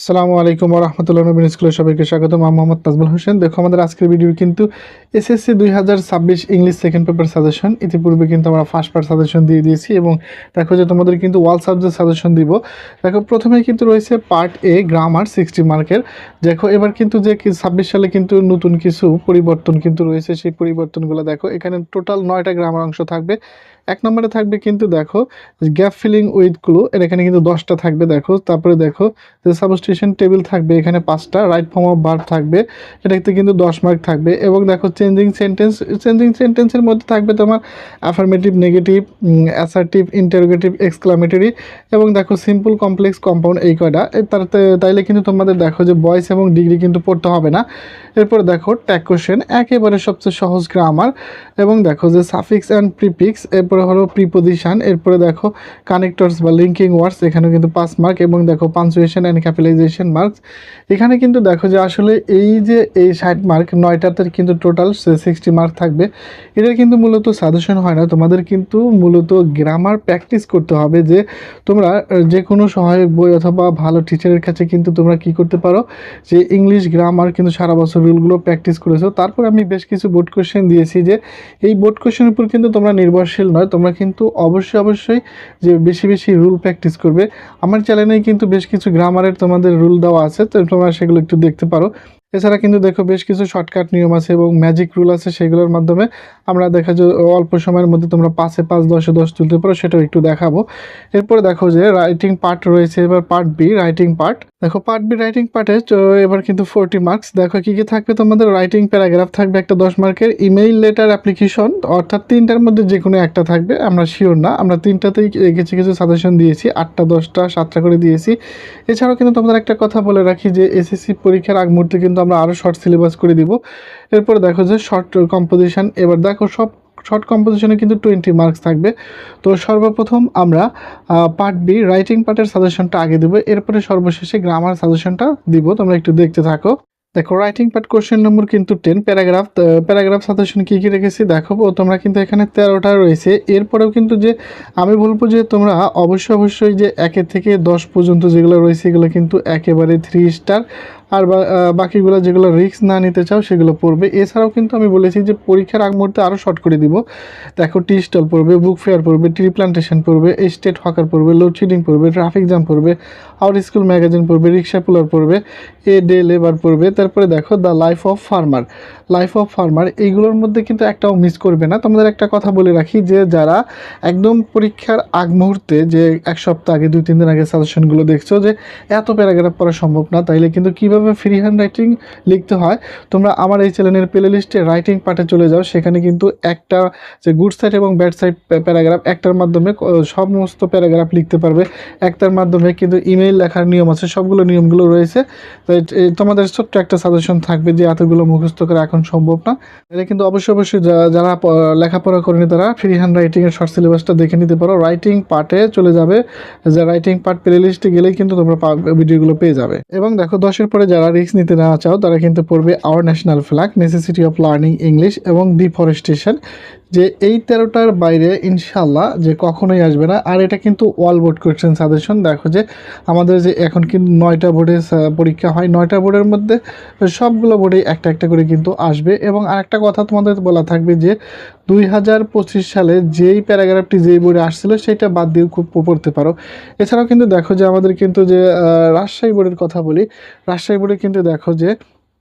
আসসালামু আলাইকুম রহমতুল্লাহ নবীন স্কুলের সবাইকে স্বাগত আমি মোহাম্মদ তাজমুল হোসেন। দেখো, আমাদের আজকের ভিডিও কিন্তু এসএসসি দুই হাজার ছাব্বিশ ইংলিশ সেকেন্ড পেপার সাজেশন ইতিপূর্বে কিন্তু আমরা ফার্স্ট পার্ট সাজেশন দিয়ে দিয়েছি এবং দেখো যে তোমাদের কিন্তু ওয়াল সাবজেক্ট সাজেশন দিব, দেখো প্রথমে কিন্তু রয়েছে পার্ট এ গ্রামার সিক্সটি মার্কের দেখো, এবার কিন্তু যে ছাব্বিশ সালে কিন্তু নতুন কিছু পরিবর্তন কিন্তু রয়েছে, সেই পরিবর্তনগুলো দেখো। এখানে টোটাল নয়টা গ্রামার অংশ থাকবে। এক নম্বরে থাকবে কিন্তু দেখো গ্যাপ ফিলিং উইথ ক্লু এর এখানে কিন্তু দশটা থাকবে দেখো, তারপরে দেখো যে সাবস্টেশন টেবিল থাকবে, এখানে পাঁচটা রাইট ফর্ম অফ ভার্ব থাকবে, এটাতে কিন্তু দশ মার্ক থাকবে, এবং দেখো চেঞ্জিং সেন্টেন্স চেঞ্জিং সেন্টেন্সের মধ্যে থাকবে তোমার affirmative negative assertive interrogative exclamatory এবং দেখো সিম্পল কমপ্লেক্স কম্পাউন্ড এই কয়টা, এ তারতে তাইলে কিন্তু তোমাদের দেখো যে বয়স এবং ডিগ্রি কিন্তু পড়তে হবে না। এরপর দেখো ট্যাক কোশ্চেন একেবারে সবচেয়ে সহজ গ্রামার এবং দেখো যে সাফিক্স অ্যান্ড প্রিপিক্স এরপরে হলো প্রিপোজিশন এরপরে দেখো কানেক্টরস বা লিঙ্কিং ওয়ার্ডস এখানেও কিন্তু পাঁচ মার্ক এবং দেখো পাঞ্চুয়েশন অ্যান্ড ক্যাপিটালাইজেশন মার্কস এখানে কিন্তু দেখো যে আসলে এই যে এই ষাট মার্ক নয়টাতে কিন্তু টোটাল সিক্সটি মার্ক থাকবে। এটার কিন্তু মূলত সাজেশন হয় না, তোমাদের কিন্তু মূলত গ্রামার প্র্যাকটিস করতে হবে যে তোমরা যে কোনো সহায়ক বই অথবা ভালো টিচারের কাছে কিন্তু তোমরা কি করতে পারো? যে ইংলিশ গ্রামার কিন্তু সারা বছর রুলগুলো প্র্যাকটিস করেছ। তারপর আমি বেশ কিছু বোর্ড কোশ্চেন দিয়েছি যে এই বোর্ড কোশ্চেনের উপর কিন্তু তোমরা নির্ভরশীল নয়। তোমরা কিন্তু অবশ্যই অবশ্যই যে বেশি বেশি রুল প্র্যাকটিস করবে। আমার চ্যানেলে কিন্তু বেশ কিছু গ্রামারের তোমাদের রুল দেওয়া আছে, তো তোমরা সেগুলো একটু দেখতে পারো। এছাড়া কিন্তু দেখো বেশ কিছু শর্টকাট নিয়ম আছে এবং ম্যাজিক রুল আছে সেগুলোর মাধ্যমে আমরা দেখা যায় অল্প সময়ের মধ্যে তোমরা পাঁচে পাঁচ, দশে দশ তুলতে পারো, সেটাও একটু দেখাবো। এরপরে দেখো যে রাইটিং পার্ট রয়েছে, এবার পার্ট বি রাইটিং পার্ট দেখো পার্ট বি রাইটিং পার্টে এবার কিন্তু ফোরটি মার্কস দেখো কি কি থাকবে তোমাদের? রাইটিং প্যারাগ্রাফ থাকবে একটা দশ মার্কের ইমেইল লেটার অ্যাপ্লিকেশন অর্থাৎ তিনটার মধ্যে যে কোনো একটা থাকবে, আমরা শিওর না। আমরা তিনটাতেই কিছু কিছু সাজেশন দিয়েছি, আটটা, দশটা, সাতটা করে দিয়েছি। এছাড়াও কিন্তু তোমাদের একটা কথা বলে রাখি যে এসএসসি পরীক্ষার আগ মুহূর্তে কিন্তু আমরা আরও শর্ট সিলেবাস করে দিব। এরপর দেখো যে শর্ট কম্পোজিশান এবার দেখো সব শর্ট কম্পোজিশনে কিন্তু টোয়েন্টি মার্কস থাকবে। তো সর্বপ্রথম আমরা পার্ট বি রাইটিং পার্টের সাজেশনটা আগে দেবো। এরপরে সর্বশেষে গ্রামার সাজেশনটা দিব। তোমরা একটু দেখতে থাকো। দেখো রাইটিং পার্ট কোশ্চেন নম্বর কিন্তু টেন প্যারাগ্রাফ প্যারাগ্রাফ সাজেশন কী কী রেখেছি? দেখো তোমরা কিন্তু এখানে তেরোটা রয়েছে। এরপরেও কিন্তু যে আমি বলব যে তোমরা অবশ্যই অবশ্যই যে একের থেকে দশ পর্যন্ত যেগুলো রয়েছে, এগুলো কিন্তু একেবারে থ্রি স্টার আর বাকিগুলো যেগুলো রিস্ক না নিতে চাও, সেগুলো পড়বে। এছাড়াও কিন্তু আমি বলেছি যে পরীক্ষার আগ মুহূর্তে আরও শর্ট করে দিব। দেখো টি স্টল পড়বে বুক ফেয়ার পড়বে ট্রি প্লান্টেশন পড়বে স্টেট হকার পড়বে লোডশেডিং পড়বে ট্রাফিক জ্যাম পড়বে আউট স্কুল ম্যাগাজিন পড়বে রিক্সা পুলার পড়বে এ ডে লেবার পড়বে, তারপরে দেখো the life of farmer life of farmer এইগুলোর মধ্যে কিন্তু একটাও মিস করবে না। তোমাদের একটা কথা বলে রাখি যে, যারা একদম পরীক্ষার আগ মুহূর্তে যে এক সপ্তাহ আগে, দুই, তিন দিন আগে সাজেশনগুলো দেখছ যে, এত প্যারাগ্রাফ পড়া সম্ভব না, তাইলে কিন্তু কীভাবে ফ্রি হ্যান্ড রাইটিং লিখতে হয়, তোমরা আমার এই চ্যানেলের প্লে লিস্টে রাইটিং পার্টে চলে যাও, সেখানে কিন্তু একটা যে গুড সাইড এবং ব্যাড সাইড প্যারাগ্রাফ একটার মাধ্যমে সমস্ত প্যারাগ্রাফ লিখতে পারবে। একটার মাধ্যমে কিন্তু ইমেইল লেখার নিয়ম আছে, সবগুলো নিয়মগুলো রয়েছে। তো এ- এ- তোমাদের ছোট্ট একটা সাজেশন থাকবে যে এতগুলো মুখস্থ করা এখন সম্ভব না। এটা কিন্তু অবশ্যই অবশ্যই যারা লেখাপড়া করেনি তারা ফ্রি হ্যান্ড রাইটিং এর শর্ট সিলেবাসটা দেখে নিতে পারো। রাইটিং পার্টে চলে যাবে। যে রাইটিং পার্ট প্লে লিস্টে গেলেই কিন্তু তোমরা ভিডিওগুলো পেয়ে যাবে। এবং দেখো দশের পরে যারা রিস্ক নিতে না চাও, তারা কিন্তু পড়বে our national flag necessity of learning English এবং ডিফরেস্টেশন যে এই তেরোটার বাইরে ইনশাল্লাহ যে কখনোই আসবে না। আর এটা কিন্তু ওয়াল বোর্ড কোয়েশ্চেন সাজেশন দেখো যে আমাদের যে এখন কিন্তু নয়টা বোর্ডে পরীক্ষা হয়। নয়টা বোর্ডের মধ্যে সবগুলো বোর্ডে একটা একটা করে কিন্তু আসবে। এবং আরেকটা কথা তোমাদের বলা থাকবে যে দুই হাজার পঁচিশ সালে যেই প্যারাগ্রাফটি যেই বোর্ডে আসছিল, সেটা বাদ দিয়ে খুব পড়তে পারো। এছাড়াও কিন্তু দেখো যে আমাদের কিন্তু যে রাজশাহী বোর্ডের কথা বলি, রাজশাহী বোর্ডে কিন্তু দেখো যে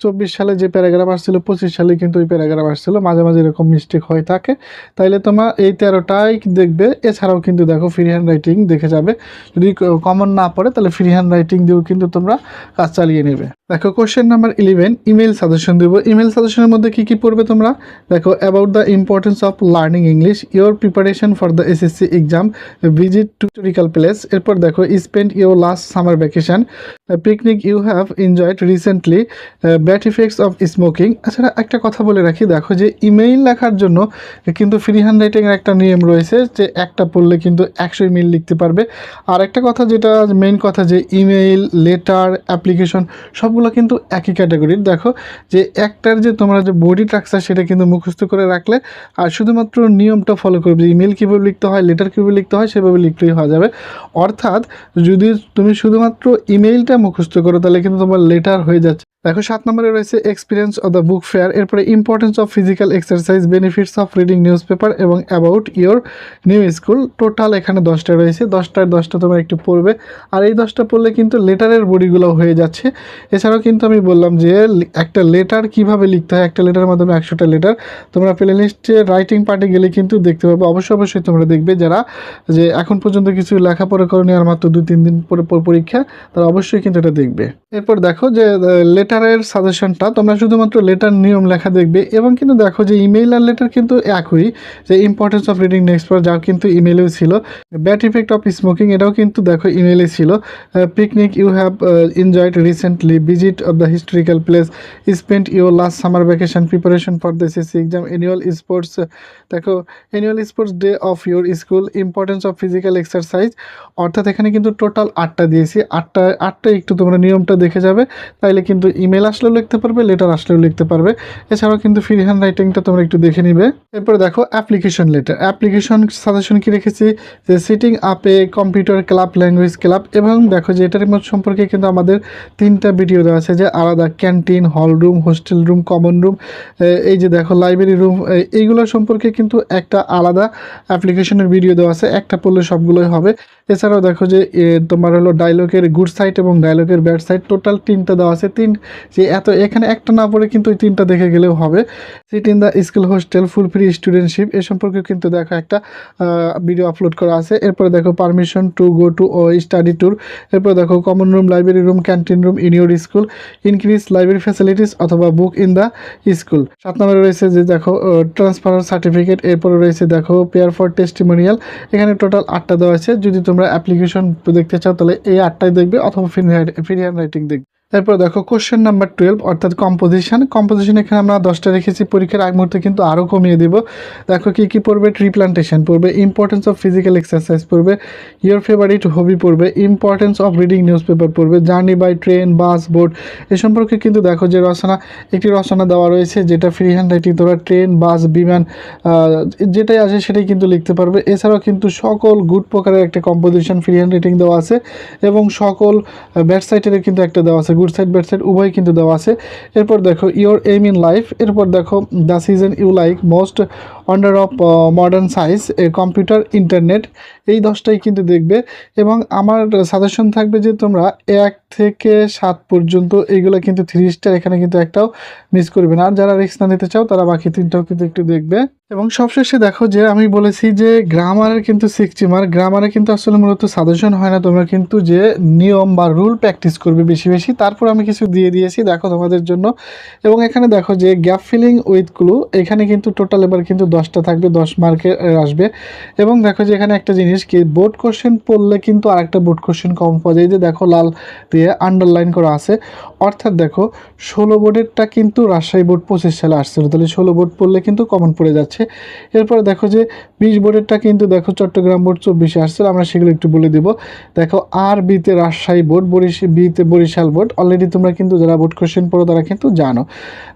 চব্বিশ সালে যে প্যারাগ্রাফ আসছিল, পঁচিশ সালে কিন্তু ওই প্যারাগ্রাফ আসছিল। মাঝে মাঝে এরকম মিস্টেক হয়ে থাকে। তাইলে তোমার এই তেরোটাই দেখবে। এছাড়াও কিন্তু দেখো ফ্রি হ্যান্ড রাইটিং দেখে যাবে। যদি কমন না পড়ে, তাহলে ফ্রি হ্যান্ড রাইটিং দিয়েও কিন্তু তোমরা কাজ চালিয়ে নেবে। দেখো question number eleven email suggestion দেবো। ইমেল সাজেশনের মধ্যে কী কী পড়বে তোমরা? দেখো about the importance of learning English your preparation for the SSC exam visit to historical place এরপর দেখো spend your last summer vacation picnic you have enjoyed recently bad effects of smoking এছাড়া একটা কথা বলে রাখি, দেখো যে ইমেইল লেখার জন্য কিন্তু ফ্রি হ্যান্ড রাইটিংয়ের একটা নিয়ম রয়েছে যে একটা পড়লে কিন্তু একশো ইমেইল লিখতে পারবে। আর একটা কথা যেটা মেইন কথা যে ইমেইল লেটার অ্যাপ্লিকেশন সব সবগুলো কিন্তু একই ক্যাটাগরির দেখো যে একটার যে তোমরা যে বডি স্ট্রাকচার সেটা কিন্তু মুখস্থ করে রাখলে আর শুধুমাত্র নিয়মটা ফলো করবে যে ইমেল কীভাবে লিখতে হয় লেটার কীভাবে লিখতে হয়, সেভাবে লিখলেই হওয়া যাবে। অর্থাৎ যদি তুমি শুধুমাত্র ইমেইলটা মুখস্থ করো, তাহলে কিন্তু তোমার লেটার হয়ে যাচ্ছে। দেখো, সাত নম্বরে রয়েছে experience of the book fair এরপরে importance of physical exercise benefits of reading newspaper এবং about your new school total এখানে দশটা রয়েছে। দশটার দশটা তোমরা একটু পড়বে। আর এই দশটা পড়লে কিন্তু লেটারের বডিগুলো হয়ে যাচ্ছে। এছাড়াও কিন্তু আমি বললাম যে, একটা লেটার কীভাবে লিখতে হয়? একটা লেটারের মাধ্যমে একশোটা লেটার। তোমরা প্লে লিস্টে রাইটিং পার্টে গেলে কিন্তু দেখতে পাবে। অবশ্যই অবশ্যই তোমরা দেখবে যারা যে, এখন পর্যন্ত কিছু লেখাপড়া করনি আর মাত্র দু তিন দিন পরে পর পরীক্ষা, তারা অবশ্যই কিন্তু এটা দেখবে। এরপর দেখো যে লেটারের সাজেশনটা তোমরা শুধুমাত্র লেটার নিয়ম লেখা দেখবে এবং কিন্তু দেখো যে ইমেইল আর লেটার কিন্তু একই, যে ইম্পর্টেন্স অফ রিডিং নেক্সট পর যাও কিন্তু ইমেইলেও ছিল। ব্যাড ইফেক্ট অফ স্মোকিং এটাও কিন্তু দেখো ইমেইলে ছিল। Picnic you have enjoyed recently visit of the historical place spend your last summer vacation preparation for the SSC exam annual sports দেখো annual sports day of your school importance of physical exercise অর্থাৎ এখানে কিন্তু total আটটা দিয়েছি। আটটা আটটা একটু তোমরা নিয়মটা দেখে যাবে, তাইলে কিন্তু ইমেল আসলেও লিখতে পারবে লেটার আসলেও লিখতে পারবে। এছাড়াও কিন্তু ফ্রি হ্যান্ড রাইটিংটা তোমরা একটু দেখে নিবে। এরপরে দেখো অ্যাপ্লিকেশন লেটার অ্যাপ্লিকেশন সাজেশন কি রেখেছি? যে সিটিং আপে কম্পিউটার ক্লাব ল্যাঙ্গুয়েজ ক্লাব এবং দেখো যে এটার মধ্যে সম্পর্কে কিন্তু আমাদের তিনটা ভিডিও দেওয়া আছে, যে আলাদা canteen hall room hostel room common room এই যে দেখো লাইব্রেরি রুম এইগুলো সম্পর্কে কিন্তু একটা আলাদা অ্যাপ্লিকেশনের ভিডিও দেওয়া আছে। একটা পড়লে সবগুলোই হবে। এছাড়াও দেখো যে তোমার হলো ডায়লগের গুড সাইট এবং ডায়লগের ব্যাড সাইট টোটাল তিনটা দেওয়া আছে। তিন যে এত এখানে একটা না পড়ে কিন্তু ওই তিনটা দেখে গেলেও হবে। Seat in the school hostel full free studentship এ সম্পর্কে কিন্তু দেখো একটা ভিডিও আপলোড করা আছে। এরপরে দেখো permission to go to study tour এরপর দেখো common room library room canteen room in your school increase library facilities অথবা বুক ইন দ্য স্কুল সাত নম্বরে রয়েছে যে দেখো ট্রান্সফার সার্টিফিকেট এরপরে রয়েছে দেখো পেয়ার ফর টেস্টিমোনিয়াল এখানে টোটাল আটটা দেওয়া আছে। যদি তোমরা অ্যাপ্লিকেশন দেখতে চাও তাহলে এই আটটাই দেখবে অথবা ফ্রি ফ্রি হ্যান্ড রাইটিং দেখবে। এরপর দেখো কোশ্চেন নাম্বার টুয়েলভ অর্থাৎ কম্পোজিশন কম্পোজিশন এখানে আমরা দশটা রেখেছি, পরীক্ষার আগ মুহূর্তে কিন্তু আরও কমিয়ে দিব। দেখো কি কি পড়বে? ট্রি প্লান্টেশন পড়বে। ইম্পর্টেন্স অফ ফিজিক্যাল এক্সারসাইজ পড়বে। ইয়োর ফেভারিট হবি পড়বে। Importance of reading news paper পড়বে। Journey by train bus boat এ সম্পর্কে কিন্তু দেখো যে রচনা, একটি রচনা দেওয়া রয়েছে, যেটা ফ্রি হ্যান্ড রাইটিং তোমরা ট্রেন বাস বিমান যেটাই আছে সেটাই কিন্তু লিখতে পারবে। এছাড়াও কিন্তু সকল গুড প্রকারের একটা কম্পোজিশন ফ্রি হ্যান্ড রাইটিং দেওয়া আছে এবং সকল ব্যাড সাইটের কিন্তু একটা দেওয়া আছে। গুড সাইড, ব্যাড সাইড, উভয় কিন্তু দেওয়া আছে। এরপর দেখো, ইওর এম ইন লাইফ, এরপর দেখো, the season you like most wonder of modern science computer internet এই দশটাই কিন্তু দেখবে। এবং আমার সাজেশন থাকবে যে তোমরা এক থেকে সাত পর্যন্ত এইগুলো কিন্তু থ্রি স্টার এখানে কিন্তু একটাও মিস করবে না। আর যারা রিক্স না নিতে চাও, তারা বাকি তিনটাও কিন্তু একটু দেখবে। এবং সবশেষে দেখো যে আমি বলেছি যে গ্রামারের কিন্তু সিক্সটি মার্ক গ্রামারে কিন্তু আসলে মূলত সাজেশন হয় না। তোমরা কিন্তু যে নিয়ম বা রুল প্র্যাকটিস করবে বেশি বেশি, তারপর আমি কিছু দিয়ে দিয়েছি দেখো তোমাদের জন্য। এবং এখানে দেখো যে গ্যাপ ফিলিং উইথ ক্লু এখানে কিন্তু টোটাল এবার কিন্তু দশটা থাকবে, দশ মার্কের আসবে। এবং দেখো যে এখানে একটা জিনিস কি বোর্ড কোশ্চেন পড়লে কিন্তু আরেকটা বোর্ড কোশ্চেন কম পাওয়া যায়। যে দেখো লাল দিয়ে আন্ডারলাইন করা আছে। অর্থাৎ দেখো, ষোলো বোর্ডেরটা কিন্তু রাজশাহী বোর্ড পঁচিশ সালে আসছিল। তাহলে ষোলো বোর্ড পড়লে কিন্তু কমন পড়ে যাচ্ছে। এরপর দেখো যে বিশ বোর্ডেরটা কিন্তু দেখো চট্টগ্রাম বোর্ড চব্বিশে আসছিল। আমরা সেগুলো একটু বলে দিব। দেখো আর বিতে রাজশাহী বোর্ড বরিশ বিতে বরিশাল বোর্ড অলরেডি তোমরা কিন্তু যারা বোর্ড কোশ্চেন পড়ো তারা কিন্তু জানো।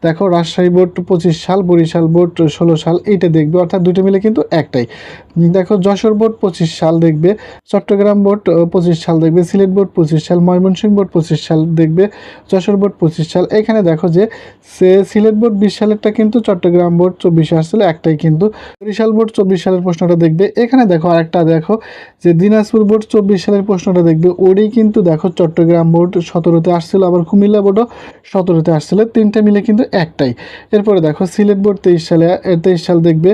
দেখো রাজশাহী বোর্ড পঁচিশ সাল, বরিশাল বোর্ড ষোলো সাল, এইটা দেখবে, অর্থাৎ দুটো মিলে কিন্তু একটাই। দেখো, যশোর বোর্ড পঁচিশ সাল দেখবে, চট্টগ্রাম বোর্ড পঁচিশ সাল দেখবে, সিলেট বোর্ড পঁচিশ সাল, ময়মনসিংহ বোর্ড পঁচিশ সাল দেখবে, যশোর বোর্ড পঁচিশ সাল। এখানে দেখো যে সিলেট বোর্ড বিশ সালেরটা কিন্তু চট্টগ্রাম বোর্ড চব্বিশে আসছিল একটাই কিন্তু। বরিশাল বোর্ড চব্বিশ সালের প্রশ্নটা দেখবে। এখানে দেখো আরেকটা দেখো যে, দিনাজপুর বোর্ড চব্বিশ সালের প্রশ্নটা দেখবে। ওরই কিন্তু দেখো চট্টগ্রাম বোর্ড সতেরোতে আসছিল, আবার কুমিল্লা বোর্ডও সতেরোতে আসছিল। তিনটে মিলে কিন্তু একটাই। এরপরে দেখো সিলেট বোর্ড তেইশ সালে, তেইশ সাল দেখবে লিখবে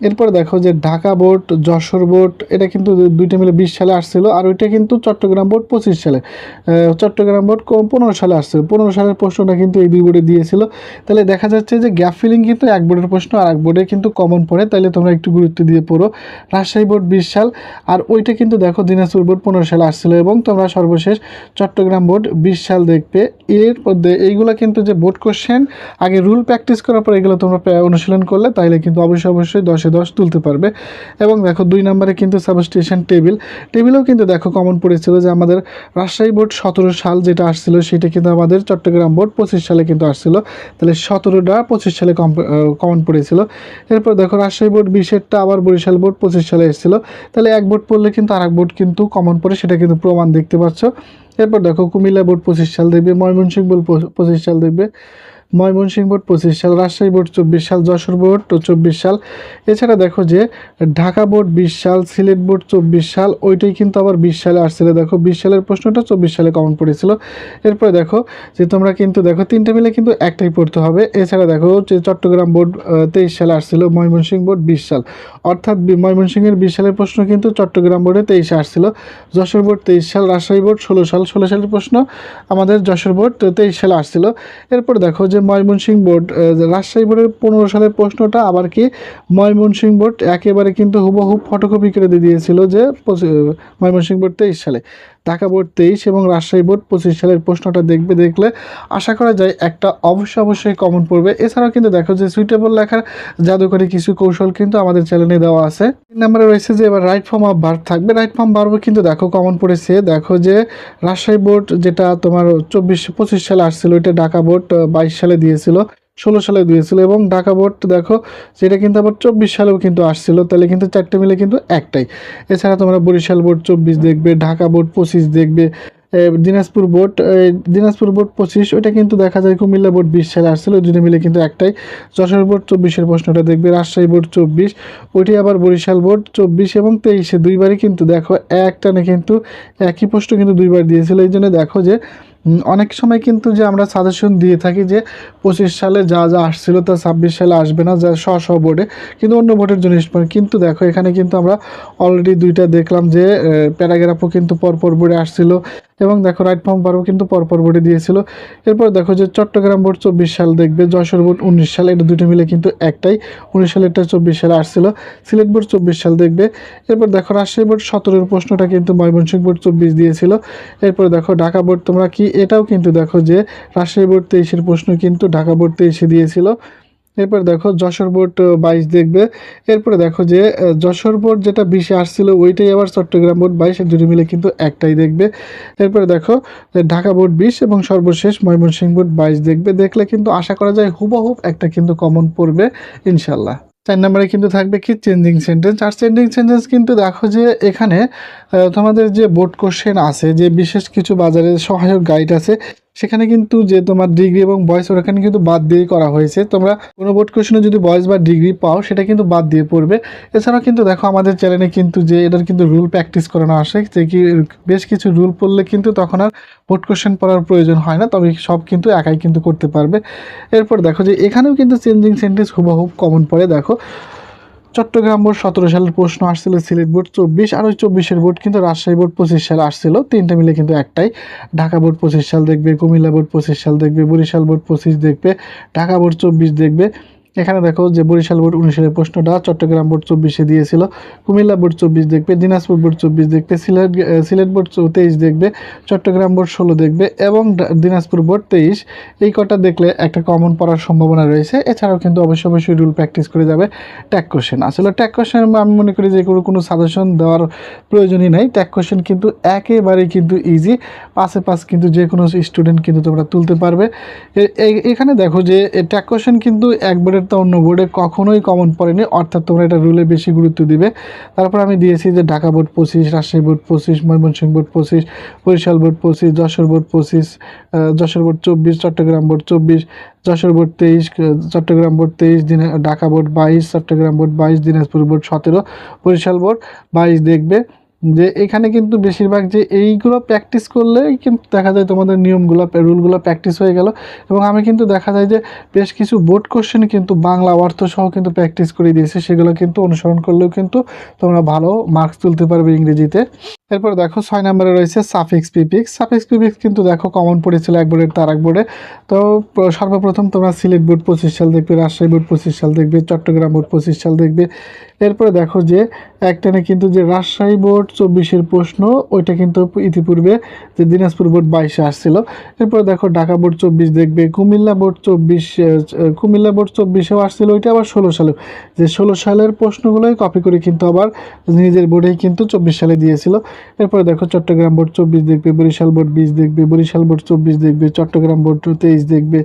এরপরে দেখো যে ঢাকা বোর্ড, যশোর বোর্ড, এটা কিন্তু দুইটা মিলে বিশ সালে আসছিল আর ওইটা কিন্তু চট্টগ্রাম বোর্ড পঁচিশ সালে। চট্টগ্রাম বোর্ড পনেরো সালে আসছিল। পনেরো সালের প্রশ্নটা কিন্তু এই দুই বোর্ডে দিয়েছিল। তাহলে দেখা যাচ্ছে যে গ্যাপ ফিলিং কিন্তু এক বোর্ডের প্রশ্ন আর এক বোর্ডে কিন্তু কমন পড়ে। তাহলে তোমরা একটু গুরুত্ব দিয়ে পড়ো। রাজশাহী বোর্ড বিশ সাল আর ওইটা কিন্তু দেখো দিনাজপুর বোর্ড পনেরো সালে আসছিল এবং তোমরা সর্বশেষ চট্টগ্রাম বোর্ড বিশ সাল দেখবে। এর মধ্যে এইগুলো কিন্তু যে বোর্ড কোশ্চেন আগে রুল প্র্যাকটিস করার পর এগুলো তোমরা অনুশীলন করলে তাহলে কিন্তু অবশ্যই অবশ্যই দশের দশে দশ তুলতে পারবে। এবং দেখো দুই নম্বরে কিন্তু সাবস্টেশন টেবিল টেবিলেও কিন্তু দেখো কমন পড়েছিল যে আমাদের রাজশাহী বোর্ড সতেরো সাল যেটা আসছিল, সেটা কিন্তু আমাদের চট্টগ্রাম বোর্ড পঁচিশ সালে কিন্তু আসছিল। তাহলে সতেরোটা পঁচিশ সালে কমন পড়েছিল। এরপর দেখো রাজশাহী বোর্ড বিশেরটা, আবার বরিশাল বোর্ড পঁচিশ সালে এসেছিল। তাহলে এক বোর্ড পড়লে কিন্তু আর এক বোর্ড কিন্তু কমন পড়ে, সেটা কিন্তু প্রমাণ দেখতে পাচ্ছ। এরপর দেখো কুমিল্লা বোর্ড পঁচিশ সাল দেখবে, ময়মনসিংহ বোর্ড পঁচিশ সাল দেখবে। ময়মনসিংহ বোর্ড পঁচিশ সাল, রাজশাহী বোর্ড চব্বিশ সাল, যশোর বোর্ড চব্বিশ সাল। এছাড়া দেখো যে, ঢাকা বোর্ড বিশ সাল, সিলেট বোর্ড চব্বিশ সাল, ওইটাই কিন্তু আবার বিশ সালে আসছিল। দেখো, বিশ সালের প্রশ্নটা চব্বিশ সালে কমন পড়েছিল। এরপরে দেখো যে, তোমরা কিন্তু দেখো, তিনটে মিলে কিন্তু একটাই পড়তে হবে। এছাড়া দেখো যে, চট্টগ্রাম বোর্ড তেইশ সালে আসছিল, ময়মনসিংহ বোর্ড বিশ সাল। অর্থাৎ ময়মনসিংহের বিশ সালের প্রশ্ন কিন্তু চট্টগ্রাম বোর্ডে তেইশে আসছিল। যশোর বোর্ড তেইশ সাল, রাজশাহী বোর্ড ষোলো সাল। ষোলো সালের প্রশ্ন আমাদের যশোর বোর্ড তেইশ সালে আসছিল। এরপর দেখো যে ময়মনসিংহ বোর্ড রাজশাহী বোর্ডের পনেরো সালের প্রশ্নটা আবার কি? ময়মনসিংহ বোর্ড একেবারে কিন্তু হুবহু ফটোকপি করে দিয়ে দিয়েছিল যে ময়মনসিংহ বোর্ড তেইশ সালে। ঢাকা বোর্ড তেইশ এবং রাজশাহী বোর্ড পঁচিশ সালের প্রশ্নটা দেখবে, দেখলে আশা করা যায় একটা অবশ্যই অবশ্যই কমন পড়বে। এছাড়াও কিন্তু দেখো যে সুইটেবল লেখার জাদুকরি কিছু কৌশল কিন্তু আমাদের চ্যানেলে দেওয়া আছে। তিন নম্বরে রয়েছে যে এবার রাইট ফর্ম অফ ভার্ব থাকবে। রাইট ফর্ম ভার্ব কিন্তু দেখো কমন পড়েছে। দেখো যে রাজশাহী বোর্ড যেটা তোমার চব্বিশ পঁচিশ সালে আসছিল, এটা ঢাকা বোর্ড বাইশ সালে দিয়েছিল। ষোলো সালে দিয়েছিল এবং ঢাকা বোর্ড দেখো, যেটা কিন্তু আবার চব্বিশ সালেও কিন্তু আসছিল, তাহলে কিন্তু চারটে মিলে কিন্তু একটাই। এছাড়া তোমরা বরিশাল বোর্ড চব্বিশ দেখবে, ঢাকা বোর্ড পঁচিশ দেখবে দিনাজপুর বোর্ড দিনাজপুর বোর্ড পঁচিশ, ওইটা কিন্তু দেখা যায় কুমিল্লা বোর্ড বিশ সালে আসছিল, ওই দুটো মিলে কিন্তু একটাই। যশোর বোর্ড চব্বিশের প্রশ্নটা দেখবে, রাজশাহী বোর্ড চব্বিশ, ওইটি আবার বরিশাল বোর্ড চব্বিশ এবং তেইশে। দুইবারই কিন্তু দেখো এক টানে কিন্তু একই প্রশ্ন কিন্তু দুইবার দিয়েছিল এই জন্য দেখো যে অনেক সময় কিন্তু যে আমরা সাজেশন দিয়ে থাকি যে পঁচিশ সালে যা যা আসছিল তা ছাব্বিশ সালে আসবে না, যা স্ব স্ব বোর্ডে কিন্তু অন্য বোর্ডের জন্য কিন্তু দেখো, এখানে কিন্তু আমরা অলরেডি দুইটা দেখলাম যে প্যারাগ্রাফও কিন্তু পরপর বোর্ডে আসছিল। এবং দেখো রাইট ফর্ম বারও কিন্তু পরপর বোর্ডে দিয়েছিল। এরপর দেখো যে চট্টগ্রাম বোর্ড চব্বিশ সাল দেখবে, যশোর বোর্ড উনিশ সাল, এটা দুটো মিলে কিন্তু একটাই। উনিশ সালেরটা চব্বিশ সালে আসছিল। সিলেট বোর্ড চব্বিশ সাল দেখবে। এরপর দেখো রাজশাহী বোর্ড সতেরোর প্রশ্নটা কিন্তু ময়মনসিংহ বোর্ড চব্বিশ দিয়েছিল। এরপর দেখো ঢাকা বোর্ড তোমরা কি, এটাও কিন্তু দেখো যে রাজশাহী বোর্ড তেইশের প্রশ্ন কিন্তু ঢাকা বোর্ড তেইশে দিয়েছিল। এরপর দেখো যশোর বোর্ড বাইশ দেখবে। এরপরে দেখো যে যশোর বোর্ড যেটা বিশে আসছিল, ওইটাই আবার চট্টগ্রাম বোর্ড, বাইশ, দুটো মিলে কিন্তু একটাই দেখবে। এরপরে দেখো ঢাকা বোর্ড বিশ এবং সর্বশেষ ময়মনসিংহ বোর্ড বাইশ দেখবে। দেখলে কিন্তু আশা করা যায় হুবহুব একটা কিন্তু কমন পড়বে ইনশাল্লাহ চার নম্বরে কিন্তু থাকবে কি? চেঞ্জিং সেন্টেন্স আর চেঞ্জিং সেন্টেন্স কিন্তু দেখো যে, এখানে তোমাদের যে বোর্ড কোশ্চেন আছে, যে বিশেষ কিছু বাজারে সহায়ক গাইড আছে সেখানে কিন্তু যে তোমার ডিগ্রি এবং বয়স ওখানে কিন্তু বাদ দিয়েই করা হয়েছে। তোমরা কোনো বোর্ড কোশ্চেনে যদি বয়স বা ডিগ্রি পাও, সেটা কিন্তু বাদ দিয়ে পড়বে। এছাড়াও কিন্তু দেখো, আমাদের চ্যানেলে কিন্তু যে এটার কিন্তু রুল প্র্যাকটিস করানো আসে, যে কি বেশ কিছু রুল পড়লে কিন্তু তখন আর বোর্ড কোশ্চেন পড়ার প্রয়োজন হয় না, তবে সব কিন্তু একাই কিন্তু করতে পারবে। এরপর দেখো যে এখানেও কিন্তু চেঞ্জিং সেন্টেন্স হুবহুব কমন পড়ে। দেখো চট্টগ্রাম বোর্ড সতেরো সালের প্রশ্ন আসছিল, সিলেট বোর্ড চব্বিশ আর ওই চব্বিশের বোর্ড কিন্তু রাজশাহী বোর্ড পঁচিশ সাল আসছিল। তিনটা মিলে কিন্তু একটাই। ঢাকা বোর্ড পঁচিশ সাল দেখবে, কুমিল্লা বোর্ড পঁচিশ সাল দেখবে, বরিশাল বোর্ড পঁচিশ দেখবে, ঢাকা বোর্ড চব্বিশ দেখবে। এখানে দেখো যে বরিশাল বোর্ড উনিশ সালের প্রশ্নটা চট্টগ্রাম বোর্ড চব্বিশে দিয়েছিল, কুমিল্লা বোর্ড চব্বিশ দেখবে, দিনাজপুর বোর্ড চব্বিশ দেখবে, সিলেট সিলেট বোর্ড তেইশ দেখবে, চট্টগ্রাম বোর্ড ষোলো দেখবে এবং দিনাজপুর বোর্ড তেইশ। এই কটা দেখলে একটা কমন পড়ার সম্ভাবনা রয়েছে। এছাড়াও কিন্তু অবশ্যই অবশ্যই রুল প্র্যাকটিস করে যাবে ট্যাক কোশ্চেন আসলে ট্যাক কোশ্চেন আমি মনে করি যে কোনো কোনো সাজেশন দেওয়ার প্রয়োজনই নাই। ট্যাক কোশ্চেন কিন্তু একেবারেই কিন্তু ইজি পাশে পাশ কিন্তু যে কোনো স্টুডেন্ট কিন্তু তোমরা তুলতে পারবে। এখানে দেখো যে ট্যাক কোশ্চেন কিন্তু এক বোর্ডের তো অন্য বোর্ডে কখনোই কমন পড়েনি, অর্থাৎ তোমরা এটা রুলে বেশি গুরুত্ব দিবে। তারপর আমি দিয়েছি যে ঢাকা বোর্ড পঁচিশ, রাজশাহী বোর্ড পঁচিশ, ময়মনসিংহ বোর্ড পঁচিশ, বরিশাল বোর্ড পঁচিশ, যশোর বোর্ড পঁচিশ যশোর বোর্ড চব্বিশ, চট্টগ্রাম বোর্ড চব্বিশ, যশোর বোর্ড তেইশ চট্টগ্রাম বোর্ড তেইশ, দিনে, ঢাকা বোর্ড বাইশ, চট্টগ্রাম বোর্ড বাইশ, দিনাজপুর বোর্ড সতেরো, বরিশাল বোর্ড বাইশ দেখবে। যে এখানে কিন্তু বেশিরভাগ যে এইগুলো প্র্যাকটিস করলে কিন্তু দেখা যায় তোমাদের নিয়মগুলো, রুলগুলো প্র্যাকটিস হয়ে গেল। এবং আমি কিন্তু দেখা যায় যে বেশ কিছু বোর্ড কোশ্চেন কিন্তু বাংলা অর্থসহ কিন্তু প্র্যাকটিস করে দিয়েছে। সেগুলো কিন্তু অনুসরণ করলেও কিন্তু তোমরা ভালো মার্কস তুলতে পারবে ইংরেজিতে। এরপর দেখো ছয় নম্বরে রয়েছে সাফিক্স পিপিক্স। সাফিক্স পিপিক্স কিন্তু দেখো কমন পড়েছিল এক বোর্ডের, তার এক বোর্ডে। তো সর্বপ্রথম তোমরা সিলেট বোর্ড পঁচিশ সাল দেখবে, রাজশাহী বোর্ড পঁচিশ সাল দেখবে, চট্টগ্রাম বোর্ড পঁচিশ সাল দেখবে। এরপরে দেখো যে, একটানে কিন্তু যে রাজশাহী বোর্ড চব্বিশের প্রশ্ন, ওইটা কিন্তু ইতিপূর্বে যে দিনাজপুর বোর্ড বাইশে আসছিল। এরপরে দেখো ঢাকা বোর্ড চব্বিশ দেখবে, কুমিল্লা বোর্ড চব্বিশ কুমিল্লা বোর্ড চব্বিশেও আসছিল, ওইটা আবার ষোলো সালে যে ষোলো সালের প্রশ্নগুলোই কপি করে কিন্তু আবার নিজের বোর্ডেই কিন্তু চব্বিশ সালে দিয়েছিল। এরপরে দেখো চট্টগ্রাম বোর্ড চব্বিশ দেখবে, বরিশাল বোর্ড বিশ দেখবে, বরিশাল বোর্ড চব্বিশ দেখবে, চট্টগ্রাম বোর্ড তেইশ দেখবে।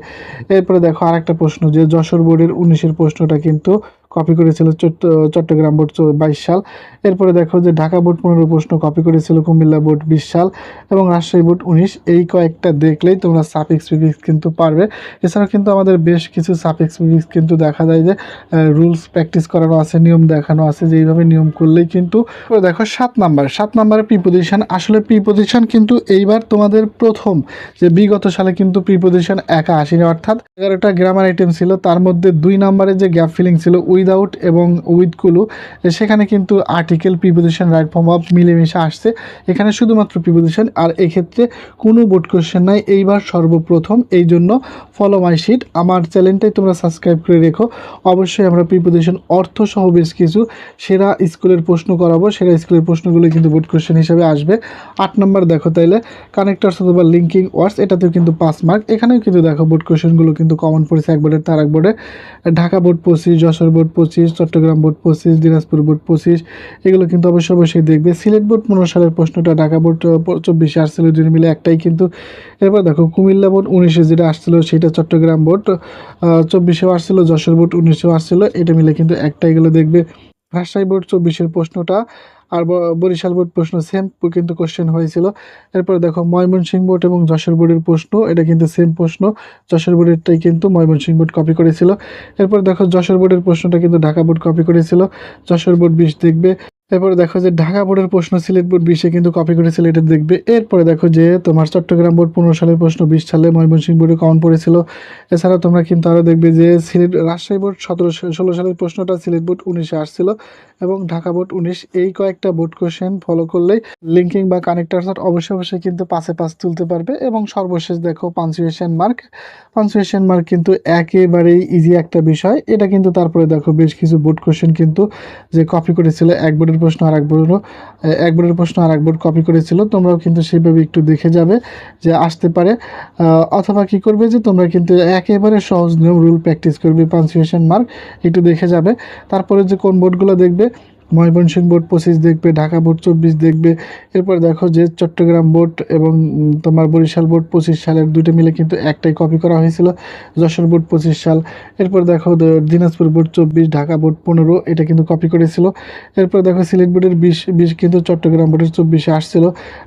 এরপরে দেখো আরেকটা প্রশ্ন যে যশোর বোর্ডের উনিশের প্রশ্নটা কিন্তু কপি করেছিল চট্ট- চট্টগ্রাম বোর্ড বাইশ সাল। এরপরে দেখো যে ঢাকা বোর্ড পনেরো প্রশ্ন কপি করেছিল কুমিল্লা বোর্ড বিশ সাল এবং রাজশাহী বোর্ড উনিশ। এই কয়েকটা দেখলেই তোমরা সাফিক্স ফিফিক্স কিন্তু পারবে। এছাড়াও কিন্তু আমাদের বেশ কিছু সাফিক্স ফিফিক্স কিন্তু দেখা যায় যে রুলস প্র্যাকটিস করানো আছে, নিয়ম দেখানো আছে যে এইভাবে নিয়ম করলেই কিন্তু দেখো সাত নাম্বার। সাত নাম্বারে প্রিপোজিশন আসলে প্রিপোজিশন কিন্তু এইবার তোমাদের প্রথম যে বিগত সালে কিন্তু প্রিপোজিশন একা আসেনি অর্থাৎ এগারোটা গ্রামার আইটেম ছিল, তার মধ্যে দুই নাম্বারে যে গ্যাপ ফিলিং ছিল উইদাউট এবং উইথ কুলু, সেখানে কিন্তু article preposition right form of মিলেমিশে আসছে। এখানে শুধুমাত্র প্রিপোজিশন আর এক্ষেত্রে কোনো বোর্ড কোয়েশ্চেন নাই। এইবার সর্বপ্রথম এই জন্য ফলো মাই শিট আমার চ্যানেলটাই তোমরা সাবস্ক্রাইব করে রেখো। অবশ্যই আমরা প্রিপোজিশন অর্থ সহ বেশ কিছু সেরা স্কুলের প্রশ্ন করাবো। সেরা স্কুলের প্রশ্নগুলো কিন্তু বোর্ড কোশ্চেন হিসেবে আসবে। আট নম্বর দেখো তাইলে কানেক্টার্স অথবা লিঙ্কিং ওয়ার্ডস এটাতেও কিন্তু পাঁচ মার্ক এখানেও কিন্তু দেখো বোর্ড কোশ্চেনগুলো কিন্তু কমন পড়েছে এক বোর্ডের তার এক বোর্ডে ঢাকা বোর্ড পঁচিশ, যশোর বোর্ড পঁচিশ, চট্টগ্রাম বোর্ড পঁচিশ, দিনাজপুর বোর্ড পঁচিশ, এগুলো কিন্তু অবশ্যই অবশ্যই দেখবে। সিলেট বোর্ড পনেরো সালের প্রশ্নটা, ঢাকা বোর্ড চব্বিশে আসছিল দুজন মিলে একটাই কিন্তু। এরপর দেখো, কুমিল্লা বোর্ড উনিশে যেটা আসছিল, সেটা চট্টগ্রাম বোর্ড চব্বিশেও আসছিল, যশোর বোর্ড উনিশেও আসছিল, এটা মিলে কিন্তু একটাই গেলে দেখবে। রাজশাহী বোর্ড চব্বিশের প্রশ্নটা আর বরিশাল বোর্ড প্রশ্ন সেম কিন্তু কোশ্চেন হয়েছিল। এরপর দেখো ময়মনসিংহ বোর্ড এবং যশোর বোর্ডের প্রশ্ন, এটা কিন্তু সেম প্রশ্ন। যশোর বোর্ডেরটাই কিন্তু ময়মনসিংহ বোর্ড কপি করেছিল। এরপর দেখো, যশোর বোর্ডের প্রশ্নটা কিন্তু ঢাকা বোর্ড কপি করেছিল। যশোর বোর্ড বিশ দেখবে। এরপরে দেখো যে ঢাকা বোর্ডের প্রশ্ন সিলেট বোর্ড বিশে কিন্তু কপি করেছিল এটা দেখবে। এরপরে দেখো যে তোমার চট্টগ্রাম বোর্ড পনেরো সালের প্রশ্ন, বিশ সালে ময়মনসিংহ বোর্ডে কমন পড়েছিল। এছাড়া তোমরা কিন্তু আরও দেখবে যে সিলেট রাজশাহী বোর্ড সতেরো ষোলো সালের প্রশ্নটা সিলেট বোর্ড উনিশে আসছিল এবং ঢাকা বোর্ড উনিশ এই কয়েকটা বোর্ড কোশ্চেন ফলো করলেই লিঙ্কিং বা কানেক্টার অবশ্যই অবশ্যই কিন্তু পাশে পাস তুলতে পারবে এবং সর্বশেষ দেখো পাঞ্চুয়েশন মার্ক পাঞ্চুয়েশন মার্ক কিন্তু একেবারেই ইজি একটা বিষয়। এটা কিন্তু তারপরে দেখো বেশ কিছু বোর্ড কোশ্চেন কিন্তু যে কপি করেছিল, এক বোর্ডের প্রশ্ন আর এক বোর্ডেরও এক বোর্ডের প্রশ্ন আর এক বোর্ড কপি করেছিল। তোমরাও কিন্তু সেইভাবে একটু দেখে যাবে যে আসতে পারে। অথবা কি করবে যে তোমরা কিন্তু একেবারে সহজ নিয়ম রুল প্র্যাকটিস করবে পাঞ্চুয়েশন মার্ক একটু দেখে যাবে। তারপরে যে কোন বোর্ডগুলো দেখবে ময়মনসিংহ বোর্ড পঁচিশ দেখবে, ঢাকা বোর্ড চব্বিশ দেখবে। এরপর দেখো যে চট্টগ্রাম বোর্ড এবং তোমার বরিশাল বোর্ড পঁচিশ সালের দুটো মিলে কিন্তু একটাই কপি করা হয়েছিল, যশোর বোর্ড পঁচিশ সাল। এরপর দেখো দিনাজপুর বোর্ড চব্বিশ, ঢাকা বোর্ড পনেরো, এটা কিন্তু কপি করেছিল। এরপর দেখো সিলেট বোর্ডের বিশ বিশ কিন্তু চট্টগ্রাম বোর্ডের চব্বিশে আসছিল।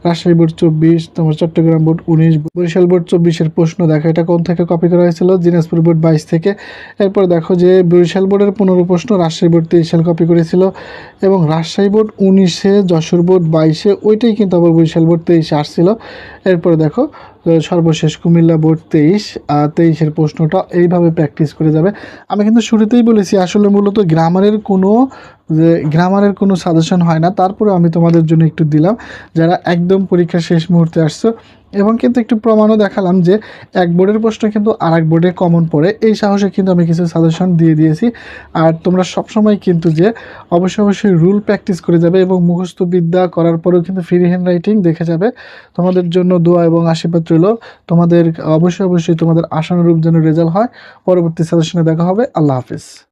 রাজশাহী বোর্ড চব্বিশ, তোমার চট্টগ্রাম বোর্ড উনিশ, বরিশাল বোর্ড চব্বিশের প্রশ্ন দেখো, এটা কোন থেকে কপি করা হয়েছিল? দিনাজপুর বোর্ড বাইশ থেকে। এরপর দেখো যে বরিশাল বোর্ডের পনেরো প্রশ্ন, রাজশাহী বোর্ড তেইশ সাল কপি করেছিল। এবং রাজশাহী বোর্ড উনিশে, যশোর বোর্ড বাইশে, ওইটাই কিন্তু আবার বরিশাল বোর্ড তেইশে আসছিল। এরপরে দেখো সর্বশেষ কুমিল্লা বোর্ড তেইশ তেইশের প্রশ্নটা এইভাবে প্র্যাকটিস করে যাবে। আমি কিন্তু শুরুতেই বলেছি, আসলে মূলত গ্রামারের কোনো, যে গ্রামারের কোনো সাজেশন হয় না। তারপরে আমি তোমাদের জন্য একটু দিলাম। যারা একদম পরীক্ষার শেষ মুহূর্তে আসছো এবং কিন্তু একটু প্রমাণও দেখালাম যে এক বোর্ডের প্রশ্ন কিন্তু আর এক বোর্ডে কমন পড়ে। এই সাহসে কিন্তু আমি কিছু সাজেশন দিয়ে দিয়েছি। আর তোমরা সবসময় কিন্তু যে অবশ্যই অবশ্যই রুল প্র্যাকটিস করে যাবে এবং মুখস্থ বিদ্যা করার পরেও কিন্তু ফ্রি হ্যান্ড রাইটিং দেখে যাবে। তোমাদের জন্য দোয়া এবং আশীর্বাদ রইল। তোমাদের অবশ্যই অবশ্যই তোমাদের আশানুরূপ যেন রেজাল্ট হয়। পরবর্তী সাজেশনে দেখা হবে। আল্লাহ হাফিজ।